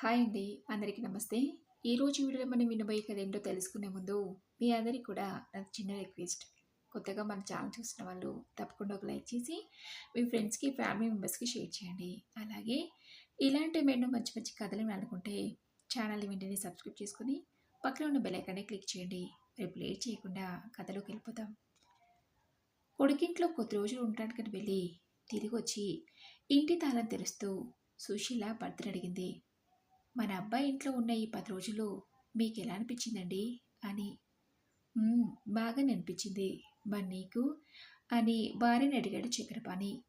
Hi అండి అందరికీ నమస్తే. ఈరోజు వీడియోలో మనం వినబోయే కథ ఏంటో తెలుసుకునే ముందు మీ అందరికీ కూడా నాకు చిన్న రిక్వెస్ట్. కొత్తగా మన ఛానల్ చూసిన వాళ్ళు తప్పకుండా ఒక లైక్ చేసి మీ ఫ్రెండ్స్కి ఫ్యామిలీ మెంబర్స్కి షేర్ చేయండి. అలాగే ఇలాంటి ఎన్నో మంచి మంచి కథలు అనుకుంటే ఛానల్ని వెంటనే సబ్స్క్రైబ్ చేసుకుని పక్కన ఉన్న బెల్ క్లిక్ చేయండి. రేపు లేట్ చేయకుండా కథలోకి వెళ్ళిపోతాం. కొడుకింట్లో కొద్ది రోజులు ఉండటానికి వెళ్ళి తిరిగి వచ్చి ఇంటి తాళం తెరుస్తూ? సుశీల భర్తను అడిగింది. మన అబ్బాయి ఇంట్లో ఉన్న ఈ పది రోజులు మీకు ఎలా అనిపించిందండి? అని. బాగానే అనిపించింది. మరి నీకు? అని భార్యని అడిగాడు చక్రపాణి.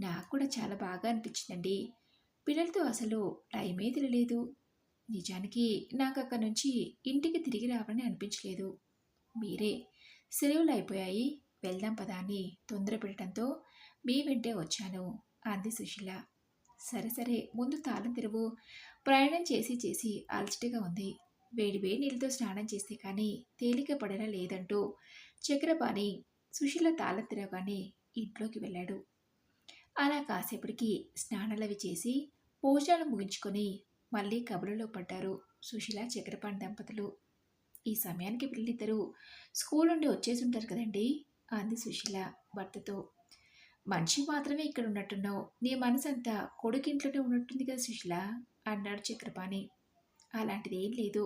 నాకు కూడా చాలా బాగా అనిపించిందండి. పిల్లలతో అసలు టైమే తెలియలేదు నిజానికి నాకు అక్కడి నుంచి ఇంటికి తిరిగి రావాలని అనిపించలేదు. మీరే సెలవులు అయిపోయాయి. వెళ్దాం పదా అని తొందర పెట్టడంతో మీ వెంటే వచ్చాను అంది సుశీల. సరే సరే ముందు తాళం తెరువు. ప్రయాణం చేసి చేసి అలసటగా ఉంది. వేడి వేడి నీళ్ళతో స్నానం చేస్తే కానీ తేలిక పడేలా లేదంటూ చక్రపాణి సుశీల తాళం తెరవగానే ఇంట్లోకి వెళ్ళాడు. అలా కాసేపటికి స్నానాలవి చేసి భోజనాలు ముగించుకొని మళ్ళీ కబురులో పడ్డారు సుశీల చక్రపాణి దంపతులు. ఈ సమయానికి పిల్లలిద్దరూ స్కూల్ నుండి వచ్చేసి ఉంటారు కదండి? అంది సుశీల భర్తతో. మనిషి మాత్రమే ఇక్కడ ఉన్నట్టున్నావు నీ మనసంతా కొడుకింట్లోనే ఉన్నట్టుంది కదా సుశీల అన్నాడు చక్రపాణి అలాంటిది ఏం లేదు.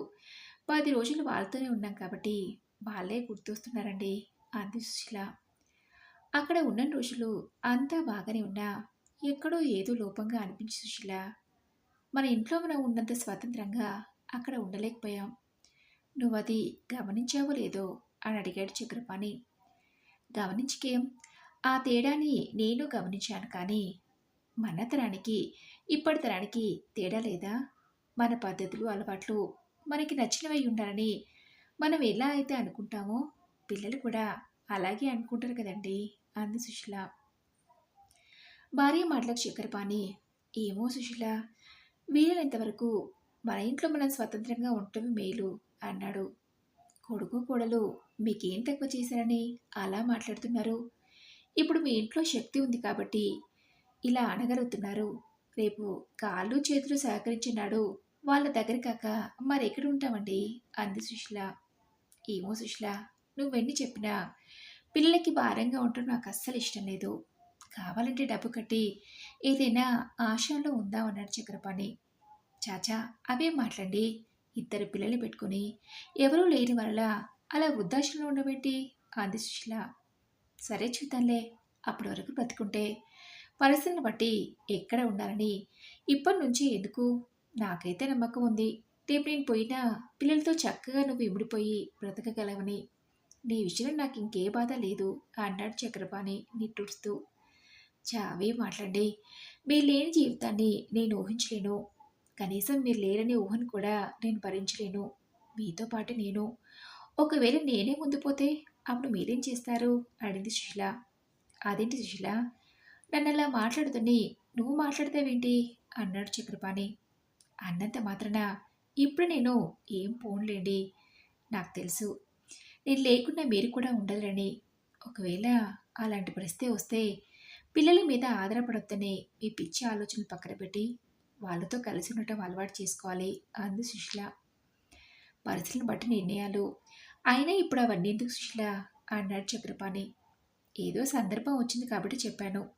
పది రోజులు వాళ్ళతోనే ఉన్నాం కాబట్టి వాళ్ళే గుర్తొస్తున్నారండి అంది సుశీల. అక్కడ ఉన్న రోజులు అంతా బాగానే ఉన్నా ఎక్కడో ఏదో లోపంగా అనిపించి సుశీల. మన ఇంట్లో మనం ఉన్నంత స్వతంత్రంగా అక్కడ ఉండలేకపోయాం. నువ్వు అది గమనించావో లేదో అని అడిగాడు చక్రపాణి గమనించకేం? ఆ తేడాని నేను గమనించాను కానీ మన తరానికి ఇప్పటి తరానికి తేడా లేదా? మన పద్ధతులు అలవాట్లు మనకి నచ్చినవై ఉండాలని మనం ఎలా అయితే అనుకుంటామో పిల్లలు కూడా అలాగే అనుకుంటారు కదండి! అంది సుశీల. భార్య మాటలకు చక్కెరపాని ఏమో సుశీల వీలైనంతవరకు మన ఇంట్లో మనం స్వతంత్రంగా ఉండటం మేలు అన్నాడు. కొడుకు కోడలు మీకేం తక్కువ చేశారని అలా మాట్లాడుతున్నారు? ఇప్పుడు మీ ఇంట్లో శక్తి ఉంది కాబట్టి ఇలా అనగలుగుతున్నారు. రేపు కాళ్ళు చేతులు సహకరించినాడు. వాళ్ళ దగ్గర కాక మరెక్కడ ఉంటామండి? అంది సుశీల. ఏమో సుశీల నువ్వెన్ని చెప్పినా పిల్లలకి భారంగా ఉండటం నాకు అస్సలు ఇష్టం లేదు. కావాలంటే డబ్బు కట్టి ఏదైనా ఆశలో ఉందామన్నాడు చక్రపాణి. చాచా అవే మాట్లాడి ఇద్దరు పిల్లల్ని పెట్టుకుని ఎవరూ లేని వల్ల అలా వృద్ధాశ్రమంలో ఉండబెట్టి అంది సుశీల. సరే చూద్దాంలే. అప్పటి వరకు బ్రతుకుంటే పరిస్థితిని బట్టి ఎక్కడ ఉండాలని. ఇప్పటి నుంచి ఎందుకు? నాకైతే నమ్మకం ఉంది. రేపు నేను పోయినా పిల్లలతో చక్కగా నువ్వు ఇమిడిపోయి బ్రతకగలవని. నీ విషయంలో నాకు ఇంకే బాధ లేదు అన్నాడు చక్రపాణి నిట్టూరుస్తూ. చావే మాట్లాడి. మీరు లేని జీవితాన్ని నేను ఊహించలేను. కనీసం మీరు లేరనే ఊహను కూడా నేను భరించలేను. మీతో పాటు నేను. ఒకవేళ నేనే ముందు పోతే అప్పుడు మీరేం చేస్తారు? అడిగింది సుశీల. అదేంటి సుశీల? నన్ను అలా మాట్లాడుతుంది నువ్వు మాట్లాడతావేంటి? అన్నాడు చక్రపాణి. అన్నంత మాత్రాన ఇప్పుడు నేను ఏం పోన్లేండి. నాకు తెలుసు. నేను లేకుండా మీరు కూడా ఉండాలని ఒకవేళ అలాంటి పరిస్థితి వస్తే పిల్లల మీద ఆధారపడొద్దని మీ పిచ్చి ఆలోచనలు పక్కన పెట్టి వాళ్ళతో కలిసి ఉండటం అలవాటు చేసుకోవాలి అంది సుశీల. పరిస్థితులను బట్టి నిర్ణయాలు అయినా ఇప్పుడు అవన్నీ ఎందుకు సుశీల? అన్నాడు చక్రపాణి ఏదో సందర్భం వచ్చింది కాబట్టి చెప్పాను.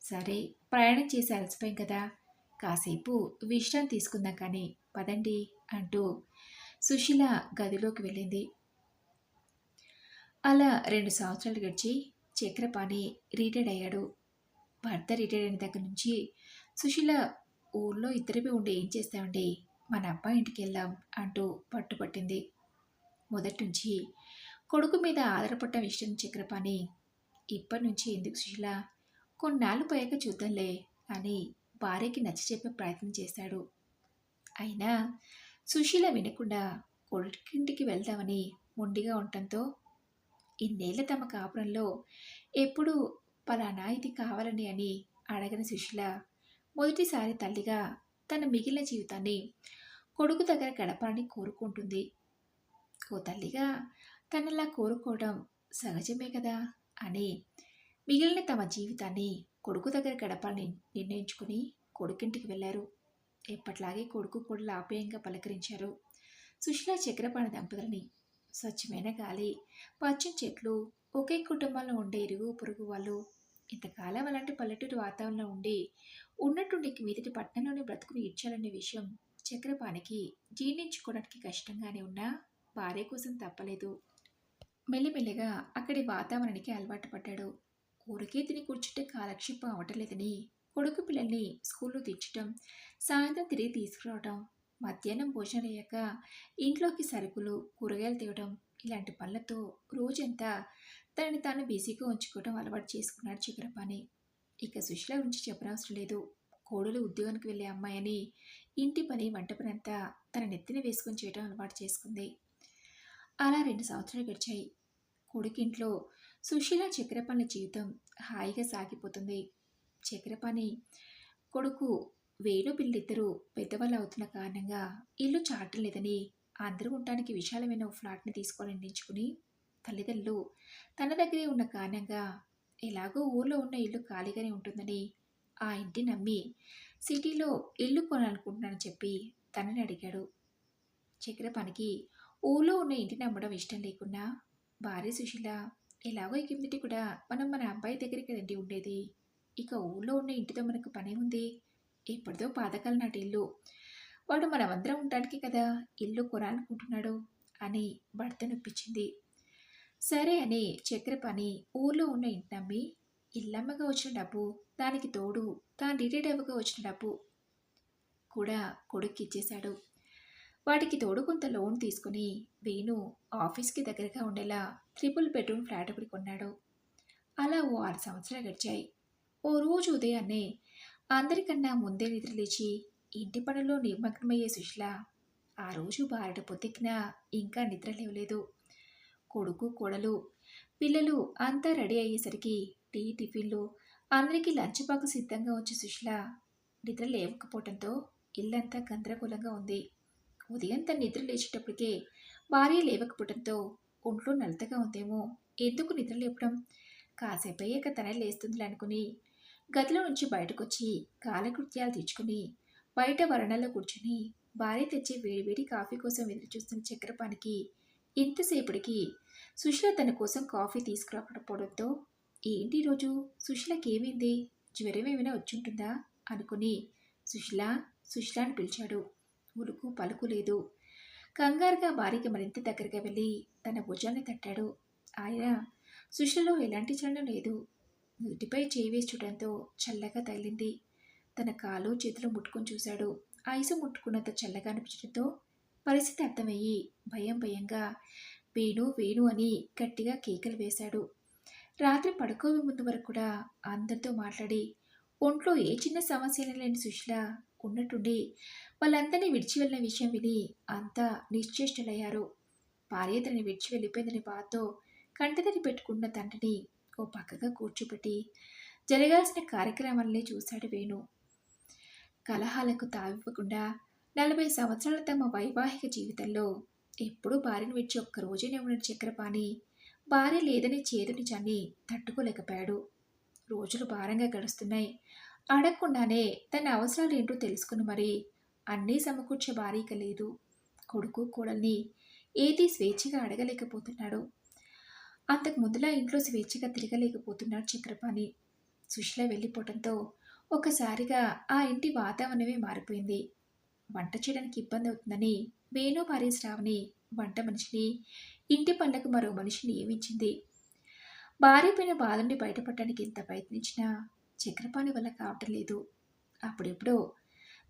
సరే ప్రయాణం చేసి అలసిపోయాం కదా. కాసేపు విశ్రాంతి తీసుకుందాం కానీ పదండి అంటూ సుశీల గదిలోకి వెళ్ళింది. అలా రెండు సంవత్సరాలు గడిచి చక్రపాణి రిటైర్డ్ అయ్యాడు. భర్త రిటైర్ అయిన దగ్గర నుంచి సుశీల ఊర్లో ఇద్దరిపై ఉండి ఏం చేస్తామండి? మన అబ్బాయి ఇంటికి వెళ్దాం అంటూ పట్టుపట్టింది. మొదటి నుంచి కొడుకు మీద ఆధారపడటం ఇష్టం చక్రపాణి ఇప్పటి నుంచి ఎందుకు సుశీల? కొన్నాళ్ళు పోయాక చూద్దాంలే అని భార్యకి నచ్చ చెప్పే ప్రయత్నం చేశాడు. అయినా సుశీల వినకుండా కొడుకింటికి వెళ్దామని మొండిగా ఉండటంతో ఇన్నేళ్ళ తమ కాపురంలో ఎప్పుడు పలానా ఇది కావాలని అని అడగని సుశీల మొదటిసారి తల్లిగా తన మిగిలిన జీవితాన్ని కొడుకు దగ్గర గడపాలని కోరుకుంటుంది. ఓ తల్లిగా తనలా కోరుకోవడం సహజమే కదా? అని మిగిలిన తమ జీవితాన్ని కొడుకు దగ్గర గడపాలని నిర్ణయించుకుని కొడుకింటికి వెళ్ళారు. ఎప్పట్లాగే కొడుకు కూడా ఆప్యాయంగా పలకరించారు. సుశీల చక్రపాణి దంపతులని స్వచ్ఛమైన గాలి పచ్చని చెట్లు ఒకే కుటుంబంలో ఉండే ఇరుగు పొరుగు వాళ్ళు ఇంతకాలం అలాంటి పల్లెటూరు వాతావరణంలో ఉండి ఉన్నట్టుండి మీదటి పట్టణంలోనే బ్రతుకుని ఇచ్చాలనే విషయం చక్రపాణికి జీర్ణించుకోవడానికి కష్టంగానే ఉన్నా భార్య కోసం తప్పలేదు. మెల్లిమెల్లిగా అక్కడి వాతావరణానికి అలవాటు పడ్డాడు. ఊరికే తిని కూర్చుంటే కాలక్షేపం అవటలేదని కొడుకు పిల్లల్ని స్కూల్లో తెచ్చటం సాయంత్రం తిరిగి తీసుకురావటం మధ్యాహ్నం భోజనం అయ్యాక ఇంట్లోకి సరుకులు కూరగాయలు తేవడం ఇలాంటి పనులతో రోజంతా తనని తాను బిజీగా ఉంచుకోవడం అలవాటు చేసుకున్నాడు చక్రపాణి ఇక సుశీల గురించి చెప్పనవసరం లేదు. కోడలు ఉద్యోగానికి వెళ్ళే అమ్మాయని ఇంటి పని వంట పని అంతా తన నెత్తిన వేసుకొని చేయడం అలవాటు చేసుకుంది. అలా రెండు సంవత్సరాలు గడిచాయి. కొడుకింట్లో సుశీల చక్రపాణి జీవితం హాయిగా సాగిపోతుంది. చక్రపాణి కొడుకు వేణు పిల్లిద్దరూ పెద్దవాళ్ళు అవుతున్న కారణంగా ఇల్లు చాటం లేదని అందరూ ఉండటానికి విశాలమైన ఫ్లాట్ని తీసుకొని నిర్ణయించుకుని తల్లిదండ్రులు తన దగ్గరే ఉన్న కారణంగా ఎలాగో ఊర్లో ఉన్న ఇల్లు ఖాళీగానే ఉంటుందని ఆ ఇంటి నమ్మి సిటీలో ఇల్లు కొనాలనుకుంటున్నానని చెప్పి తనని అడిగాడు. చక్రపాణికి ఊళ్ళో ఉన్న ఇంటిని అమ్మడం ఇష్టం లేకున్నా భార్య సుశీల ఎలాగో ఈ కిందటి కూడా మనం మన అబ్బాయి దగ్గరికి రండి ఉండేది. ఇక ఊళ్ళో ఉన్న ఇంటితో మనకు పనే ఉంది. ఎప్పటిదో పాతకాలం నాటి ఇల్లు వాడు మనమందరం ఉండడానికి కదా ఇల్లు కొనాలనుకుంటున్నాడు అని భర్త నొప్పించింది. సరే అని చక్రపాణి ఊళ్ళో ఉన్న ఇంటి నమ్మి ఇల్లమ్మగా వచ్చిన డబ్బు దానికి తోడు తాను రిటైర్డ్ అవ్వగా వచ్చిన డబ్బు కూడా కొడుక్కి ఇచ్చేశాడు వాటికి తోడు కొంత లోన్ తీసుకుని వేణు ఆఫీస్కి దగ్గరగా ఉండేలా ట్రిపుల్ బెడ్రూమ్ ఫ్లాట్ ఒకటి కొన్నాడు. అలా ఓ ఆరు సంవత్సరాలు గడిచాయి. ఓ రోజు ఉదయాన్నే అందరికన్నా ముందే నిద్రలేచి ఇంటి పనుల్లో నిమగ్నమయ్యే సుశీల ఆ రోజు బారట పొద్దుకినా ఇంకా నిద్ర లేవలేదు. కొడుకు కోడలు పిల్లలు అంతా రెడీ అయ్యేసరికి టీ టిఫిన్లు అందరికీ లంచ్ బాక్స్ సిద్ధంగా వచ్చే సుశీల నిద్ర లేవకపోవడంతో ఇల్లంతా గందరగోళంగా ఉంది. ఉదయం తన నిద్ర లేచేటప్పటికే భార్య లేవకపోవడంతో ఒంట్లో నలతగా ఉందేమో. ఎందుకు నిద్ర లేపడం? కాసేపు అయ్యాక తనే లేస్తుంది అనుకుని గదిలో నుంచి బయటకొచ్చి కాలకృత్యాలు తీర్చుకుని బయట వరణాల్లో కూర్చుని భార్య తెచ్చే వేడివేడి కాఫీ కోసం ఎదురు చూస్తున్న చక్రపాణికి ఇంతసేపటికి సుశీల తన కోసం కాఫీ తీసుకురాకపోవడంతో ఏంటి రోజు? సుశీలకి ఏమైంది? జ్వరం ఏమైనా వచ్చుంటుందా? అనుకుని సుశీల సుశీల అని పిలిచాడు. ఉలుకు పలుకు లేదు. కంగారుగా భార్యకి మరింత దగ్గరగా వెళ్ళి తన భుజాన్ని తట్టాడు. ఆయన సుశీలలో ఎలాంటి చలనం లేదు. నుదుటిపై చేయి వేసి చూడడంతో చల్లగా తగిలింది. తన కాలు చేతులు ముట్టుకొని చూశాడు. ఐసు ముట్టుకున్నంత చల్లగా అనిపించడంతో పరిస్థితి అర్థమయ్యి భయం భయంగా వేణు వేణు అని గట్టిగా కేకలు వేశాడు. రాత్రి పడుకోవే ముందు వరకు కూడా అందరితో మాట్లాడి ఒంట్లో ఏ చిన్న సమస్య లేని సుశీల ఉన్నట్టుండి వాళ్ళందరినీ విడిచి వెళ్ళిన విషయం విని అంతా నిశ్చేష్టలయ్యారు. భార్య తనని విడిచి వెళ్ళిపోయిందని బాధతో కంటిదని పెట్టుకున్న తండ్రిని ఓ పక్కగా కూర్చోబెట్టి జరగాల్సిన కార్యక్రమాలనే చూశాడు వేణు. కలహాలకు తావివ్వకుండా నలభై సంవత్సరాల తమ వైవాహిక జీవితంలో ఎప్పుడూ భార్యను విడిచి ఒక్క రోజునే ఉన్న చక్రపాణి భార్య లేదని చేదు నిజాన్ని తట్టుకోలేకపోయాడు. రోజులు భారంగా గడుస్తున్నాయి. అడగకుండానే తన అవసరాలు ఏంటో తెలుసుకుని మరి అన్నీ సమకూర్చే భార్యక లేదు. కొడుకు కోడల్ని ఏది స్వేచ్ఛగా అడగలేకపోతున్నాడు. అంతకు ముందులా ఇంట్లో స్వేచ్ఛగా తిరగలేకపోతున్నాడు చక్రపాణి సుశీల వెళ్ళిపోవడంతో ఒకసారిగా ఆ ఇంటి వాతావరణమే మారిపోయింది. వంట చేయడానికి ఇబ్బంది అవుతుందని వేణు భార్య శ్రావణి వంట మనిషిని ఇంటి పనులకు మరో మనిషిని నియమించింది. భార్య పైన బాధ నుండి బయటపడటానికి ఎంత ప్రయత్నించినా చక్రపాణి వల్ల కావటం లేదు. అప్పుడెప్పుడో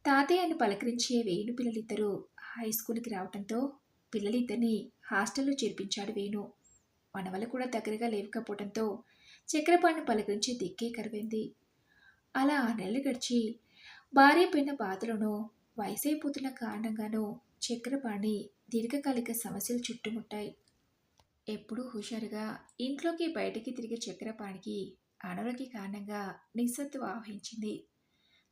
తాతయ్యను పలకరించే వేణు పిల్లలిద్దరూ హై స్కూల్కి రావడంతో పిల్లలిద్దరిని హాస్టల్లో చేర్పించాడు వేణు. మనవలు కూడా దగ్గరగా లేవకపోవడంతో చక్రపాణిని పలకరించే దిక్కే కరువైంది. అలా ఆ నెలలు గడిచి భార్య బాధలను వయసైపోతున్న కారణంగానో చక్రపాణి దీర్ఘకాలిక సమస్యలు చుట్టుముట్టాయి. ఎప్పుడూ హుషారుగా ఇంట్లోకి బయటికి తిరిగే చక్రపాణికి అనారోగ్య కారణంగా నిస్సత్తువ ఆవహించింది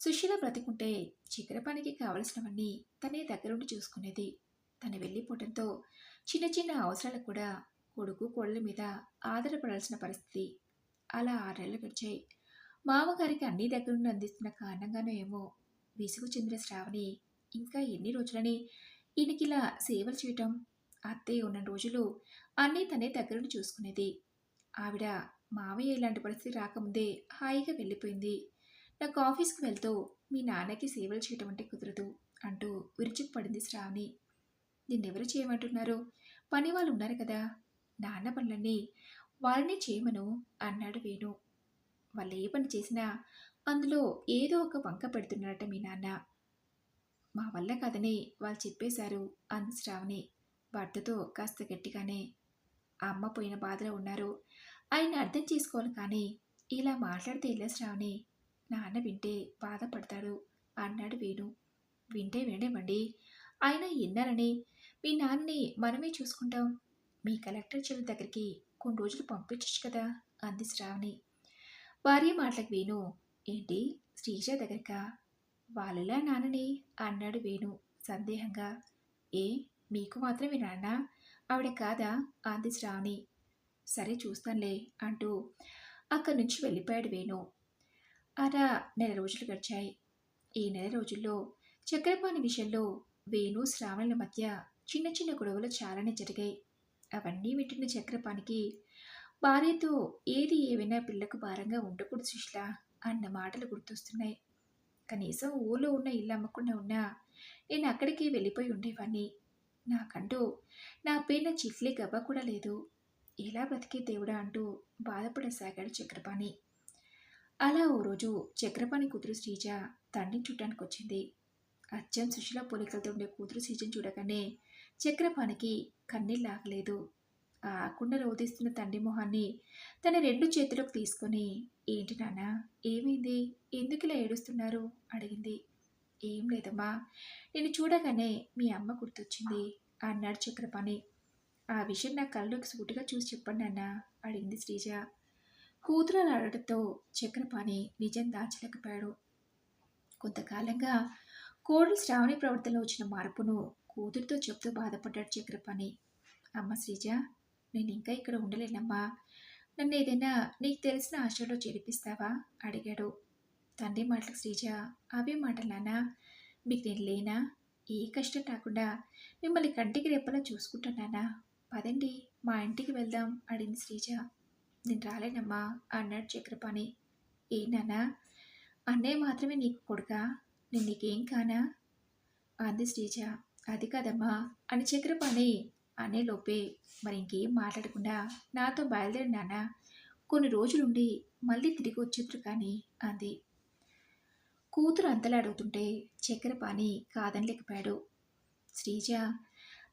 సుశీల బ్రతికుంటే చక్రపాణికి కావలసినవన్నీ తనే దగ్గరుండి చూసుకునేది. తను వెళ్ళిపోవడంతో చిన్న చిన్న అవసరాలు కూడా కొడుకు కోళ్ళ మీద ఆధారపడాల్సిన పరిస్థితి అలా ఆరేళ్ళు గడిచాయి. మామగారికి అన్ని దగ్గరుండి అందిస్తున్న కారణంగానో ఏమో విసుగు చెందిన శ్రావణి ఇంకా ఎన్ని రోజులని ఈయనకిలా సేవలు చేయటం అత్తయ్య ఉన్న రోజులు అన్నీ తనే దగ్గరుండి చూసుకునేది. ఆవిడ మావయ్య ఇలాంటి పరిస్థితి రాకముందే హాయిగా వెళ్ళిపోయింది. నాకు ఆఫీస్కి వెళ్తూ మీ నాన్నకి సేవలు చేయటం అంటే కుదరదు అంటూ విరుచుకుపడింది శ్రావణి. నిన్నెవరు చేయమంటున్నారు? పని వాళ్ళు ఉన్నారు కదా. నాన్న పనులన్నీ వాళ్ళని చేయమను అన్నాడు వేణు. వాళ్ళు ఏ పని చేసినా అందులో ఏదో ఒక వంక పెడుతున్నారట మీ నాన్న. మా వల్ల కాదని వాళ్ళు చెప్పేశారు అంది శ్రావణి. భర్తతో కాస్త గట్టిగానే. అమ్మ పోయిన బాధలో ఉన్నారు. ఆయన అర్థం చేసుకోవాలి కానీ ఇలా మాట్లాడితే ఇలా నాన్న వింటే బాధపడతాడు అన్నాడు వేణు. వింటే విననివ్వండి. ఆయన ఎన్నారని మీ నాన్నని మనమే చూసుకుంటాం. మీ కలెక్టర్ చెల్లి దగ్గరికి కొన్ని రోజులు పంపించచ్చు కదా? అంది శ్రావణి. భార్య మాటలకు వేణు ఏంటి? శ్రీజ దగ్గరక? వాళ్ళలా నాన్నని అన్నాడు వేణు సందేహంగా. ఏ? మీకు మాత్రమే నాన్న? ఆవిడ కాదా? అంది శ్రావణి. సరే చూస్తానులే అంటూ అక్కడి నుంచి వెళ్ళిపోయాడు వేణు. అలా నెల రోజులు గడిచాయి. ఈ నెల రోజుల్లో చక్రపాణి విషయంలో వేణు శ్రావణుల మధ్య చిన్న చిన్న గొడవలు చాలానే జరిగాయి. అవన్నీ వింటున్న చక్రపాణికి భార్యతో ఏది ఏవైనా పిల్లకు భారంగా ఉండకూడదు సుష్ల అన్న మాటలు గుర్తొస్తున్నాయి. కనీసం ఊళ్ళో ఉన్న ఇల్లు అమ్మకుండా ఉన్నా నేను అక్కడికి వెళ్ళిపోయి ఉండేవాణ్ణి. నాకంటూ నా పేరున చిట్లీ గవ్వ కూడా లేదు. ఎలా బ్రతికే దేవుడా అంటూ బాధపడసాగాడు చక్రపాణి. అలా ఓ రోజు చక్రపాణి కూతురు శ్రీజ తండ్రిని చూడటానికి వచ్చింది. అచ్చం సుశీల పోలికలతో ఉండే కూతురు శ్రీజను చూడగానే చక్రపాణికి కన్నీళ్ళు ఆగలేదు. ఆకుండా రోధిస్తున్న తండ్రి మొహాన్ని తన రెండు చేతులకు తీసుకొని ఏంటి నాన్న ఏమైంది? ఎందుకు ఇలా ఏడుస్తున్నారు? అడిగింది. ఏం లేదమ్మా నేను చూడగానే మీ అమ్మ గుర్తొచ్చింది అన్నాడు చక్రపాణి. ఆ విషయం నా కళ్ళలోకి సూటిగా చూసి చెప్పండి అన్న అడిగింది శ్రీజ. కూతురు అలా అడగడంతో చక్రపాణి నిజం దాచలేకపోయాడు. కొంతకాలంగా కోడలు శ్రావణి ప్రవర్తనలో వచ్చిన మార్పును కూతురితో చెప్తూ బాధపడ్డాడు చక్రపాణి అమ్మ శ్రీజ నేను ఇంకా ఇక్కడ ఉండలేనమ్మా. నన్ను ఏదైనా నీకు తెలిసిన ఆశలో చేరిపిస్తావా? అడిగాడు. తండ్రి మాటలకు శ్రీజ అవే మాటలానా మీకు నేను లేనా? ఏ కష్టం రాకుండా మిమ్మల్ని కంటికి రెప్పలా నాన్న. పదండి మా ఇంటికి వెళ్దాం అడిగింది శ్రీజ. నేను రాలేనమ్మా అన్నాడు చక్రపాణి. ఏ నాన్నా? అన్నయ్య మాత్రమే నీకు కొడుకా? నేను నీకేం కానా? అంది శ్రీజ. అది కాదమ్మా అని చక్రపాణి అనేలోపే మరి ఇంకేం మాట్లాడకుండా నాతో బయలుదేరి నాన్న. కొన్ని రోజులుండి మళ్ళీ తిరిగి వచ్చేద్దరు కానీ అంది. కూతురు అంతలా అడుగుతుంటే చక్రపాణి కాదనలేకపోయాడు. శ్రీజ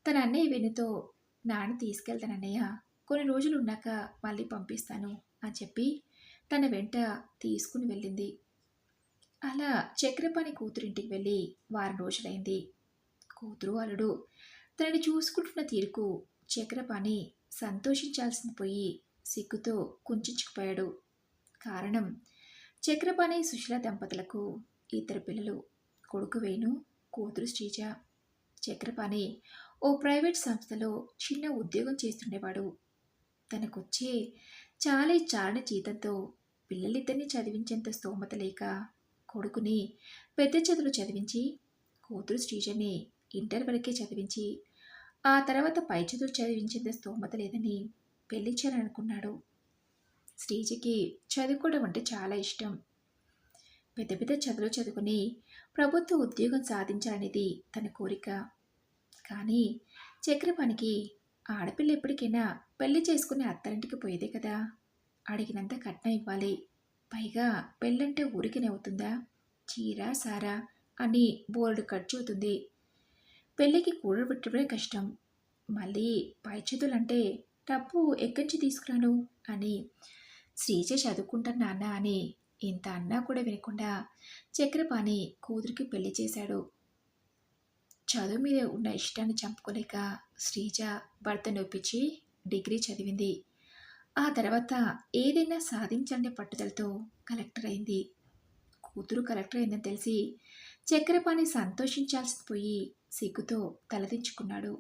తన అన్నయ్య వెనుతో నాన్న తీసుకెళ్తానన్నయ్య. కొన్ని రోజులు ఉన్నాక మళ్ళీ పంపిస్తాను అని చెప్పి తన వెంట తీసుకుని వెళ్ళింది. అలా చక్రపాణి కూతురింటికి వెళ్ళి వారం రోజులైంది. కూతురు అల్లుడు తనని చూసుకుంటున్న తీరుకు చక్రపాణి సంతోషించాల్సింది పోయి సిగ్గుతో కుంచుకుపోయాడు. కారణం చక్రపాణి సుశీల దంపతులకు ఇద్దరు పిల్లలు కొడుకు వేణు కూతురు శ్రీజ. చక్రపాణి ఓ ప్రైవేట్ సంస్థలో చిన్న ఉద్యోగం చేస్తుండేవాడు. తనకొచ్చే చాలా చారణ జీతంతో పిల్లలిద్దరిని చదివించేంత స్తోమత లేక కొడుకుని పెద్ద చదువులు చదివించి కూతురు శ్రీజని ఇంటర్ వరకే చదివించి ఆ తర్వాత పై చదువులు చదివించేంత స్తోమత లేదని పెళ్ళి చేయాలనుకున్నాడు. శ్రీజకి చదువుకోవడం అంటే చాలా ఇష్టం. పెద్ద పెద్ద చదువులు చదువుకుని ప్రభుత్వ ఉద్యోగం సాధించాలనేది తన కోరిక. కానీ చక్రపాణికి ఆడపిల్ల ఎప్పటికైనా పెళ్ళి చేసుకుని అత్తారింటికి పోయేదే కదా? అడిగినంత కట్నం ఇవ్వాలి. పైగా పెళ్ళంటే ఊరికనే అవుతుందా? చీర సారా అని బోర్డు ఖర్చు అవుతుంది పెళ్ళికి కూడబెట్టడమే కష్టం. మళ్ళీ పై చేతులంటే డబ్బు ఎక్కడి తీసుకురాను? అని శ్రీజ చదువుకుంటాను నాన్న అని ఇంత అన్నా కూడా వినకుండా చక్రపాణి కూతురికి పెళ్ళి చేశాడు. చదువు మీద ఉన్న ఇష్టాన్ని చంపుకోలేక శ్రీజ భర్త నొప్పించి డిగ్రీ చదివింది. ఆ తర్వాత ఏదైనా సాధించండి పట్టుదలతో కలెక్టర్ అయింది. కూతురు కలెక్టర్ అయిందని తెలిసి చక్రపాణి సంతోషించాల్సి పోయి సిగ్గుతో తలదించుకున్నాడు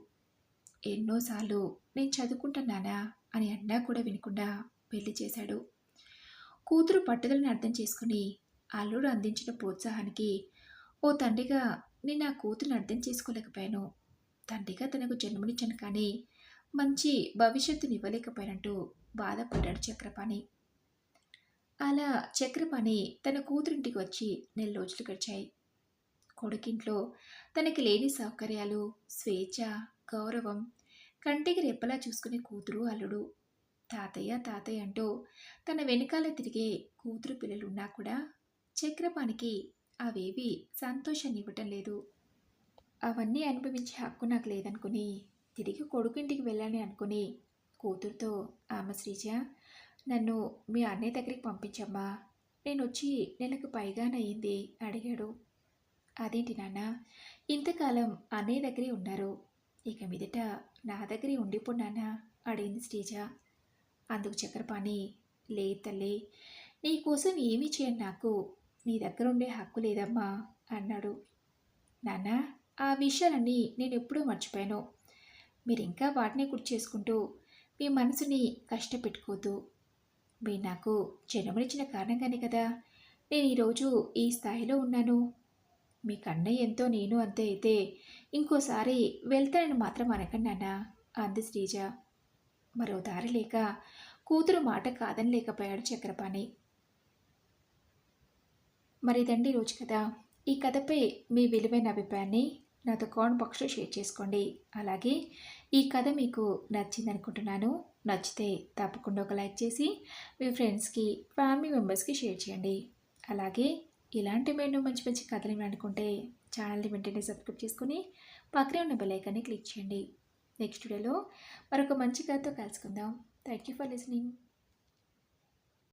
ఎన్నోసార్లు నేను చదువుకుంటున్నానా అని అన్నా కూడా వినకుండా పెళ్ళి చేశాడు. కూతురు పట్టుదలను అర్థం చేసుకుని అల్లుడు అందించిన ప్రోత్సాహానికి ఓ తండ్రిగా నేను నా కూతురుని అర్థం చేసుకోలేకపోయాను. తండ్రిగా తనకు జన్మనిచ్చాను కానీ మంచి భవిష్యత్తుని ఇవ్వలేకపోయినట్టు బాధపడ్డాడు చక్రపాణి. అలా చక్రపాణి తన కూతురింటికి వచ్చి నెల రోజులు గడిచాయి. కొడుకింట్లో తనకి లేని సౌకర్యాలు స్వేచ్ఛ గౌరవం కంటికి రెప్పలా చూసుకునే కూతురు అల్లుడు. తాతయ్య తాతయ్య అంటూ తన వెనకాల తిరిగే కూతురు పిల్లలున్నా కూడా చక్రపాణికి అవేవి సంతోషాన్ని ఇవ్వటం లేదు అవన్నీ అనుభవించే హక్కు నాకు లేదనుకుని తిరిగి కొడుకింటికి వెళ్ళాలని అనుకుని కూతురుతో ఆమె శ్రీజ నన్ను మీ అన్నయ్య దగ్గరికి పంపించమ్మా. నేను వచ్చి నెలకు పైగానయ్యింది అడిగాడు. అదేంటి నాన్న ఇంతకాలం అన్నయ్య దగ్గరే ఉన్నారు. ఇక మీదట నా దగ్గరే ఉండిపోన్నానా అడిగింది శ్రీజ. అందుకు చక్రపాణి లే తల్లి నీకోసం ఏమీ చేయను నాకు. నీ దగ్గర ఉండే హక్కు లేదమ్మా అన్నాడు. నాన్న ఆ విషయాలన్నీ నేను ఎప్పుడూ మర్చిపోయాను. మీరు ఇంకా వాటిని గుర్తు చేసుకుంటూ మీ మనసుని కష్టపెట్టుకోవద్దు. మీరు నాకు జన్మనిచ్చిన కారణంగానే కదా నేను ఈరోజు ఈ స్థాయిలో ఉన్నాను. మీ కన్నయ్య ఎంతో నేను అంతే అయితే ఇంకోసారి వెళ్తానని మాత్రం అనకండి నాన్న అంది శ్రీజ. మరో దారి లేక కూతురు మాట కాదని లేకపోయాడు చక్రపాణి. మరి ఇదండి రోజు కదా ఈ కథపై మీ విలువైన అభిప్రాయాన్ని నాతో కామెంట్ బాక్స్లో షేర్ చేసుకోండి. అలాగే ఈ కథ మీకు నచ్చింది అనుకుంటున్నాను నచ్చితే తప్పకుండా ఒక లైక్ చేసి మీ ఫ్రెండ్స్కి ఫ్యామిలీ మెంబర్స్కి షేర్ చేయండి. అలాగే ఇలాంటి మేము మంచి మంచి కథలు అనుకుంటే ఛానల్ని వెంటనే సబ్స్క్రైబ్ చేసుకుని పక్కనే ఉన్న బెలైకాన్ని క్లిక్ చేయండి. నెక్స్ట్ వీడియోలో మరొక మంచి కథతో కలుసుకుందాం. Thank you for listening.